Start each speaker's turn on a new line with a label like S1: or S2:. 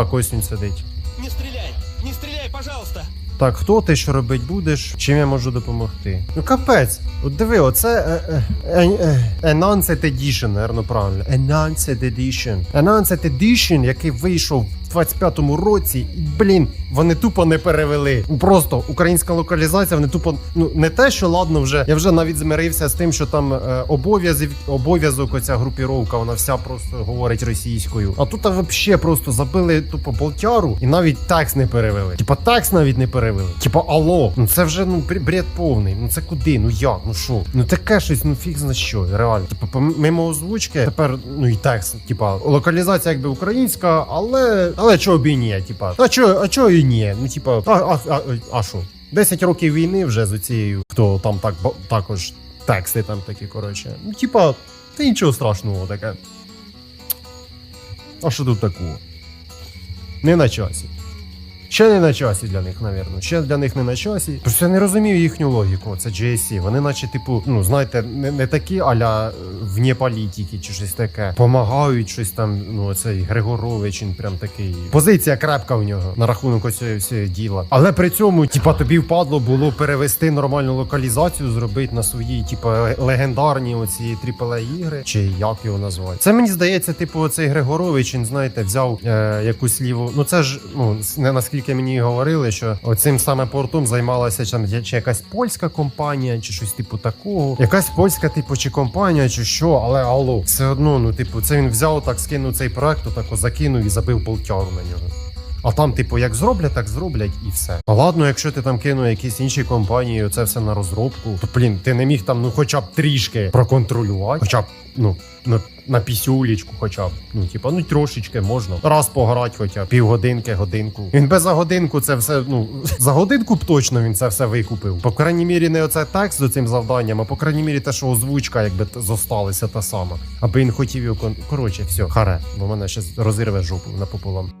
S1: Так, він сидить.
S2: Не стріляй, Не стріляй, пожалуйста!
S1: Так, хто ти що робить будеш? Чим я можу допомогти? Ну капець, от диви, оце е, е, е, е, Enhanced Edition, наверно, правильно. Enhanced Edition. Enhanced Edition, який вийшов 25-му році, блін, вони тупо не перевели. Просто українська локалізація, вони тупо, ну не те, що ладно, вже я вже навіть змирився з тим, що там е, обов'язок, обов'язок, оця групіровка, вона вся просто говорить російською. А тут взагалі просто забили тупо болтяру і навіть текст не перевели. Типа текст навіть не перевели. Типа алло, ну це вже ну бр- бред повний. Ну це куди? Ну як? Ну що? Ну таке щось, ну фіг зна що, реально. Типа пом- мимо озвучки, тепер ну і текст. Типа локалізація якби українська, але але чого б і ні? Типа, а чого, а чого і ні? Ну типа, а, а, а, а що? 10 років війни вже з оцією, хто там так також тексти там такі, коротше. Ну, типа, та нічого страшного таке. А що тут такого? Не на часі. Ще не на часі для них, навірно. Ще для них не на часі. Просто я не розумію їхню логіку. Це GSC. Вони, наче, типу, ну знаєте, не, не такі аля е, вне політики чи щось таке. Помагають щось там. Ну, цей Григорович, він прям такий. Позиція крепка в нього на рахунок оцього всього діла. Але при цьому, типа, тобі впадло було перевести нормальну локалізацію, зробити на свої, типа, легендарні оці AAA ігри, чи як його назвати. Це мені здається, типу, оцей Григорович, він знаєте, взяв е, якусь ліву. Ну це ж ну не наскільки мені говорили, що оцим саме портом займалася чи, чи якась польська компанія, чи щось типу такого. Якась польська, типу, чи компанія, чи що, але алло, все одно, ну, типу, це він взяв, так скинув цей проект, отако закинув і забив болтяру на нього. А там, типу, як зроблять, так зроблять і все. А ладно, якщо ти там кинув якісь інші компанії, це все на розробку, то блін, ти не міг там ну хоча б трішки проконтролювати, хоча б ну на, на пісюлічку, хоча б ну, типа, ну трошечки можна. Раз пограти, хоча б півгодинки, годинку. Він би за годинку це все. Ну за годинку б точно він це все викупив. По крайній мірі, не оце текст з цим завданням, а по крайній мірі те, що озвучка, якби зосталася та сама. Аби він хотів його кон... Коротше, все, харе, бо мене ще розірве жопу напополам.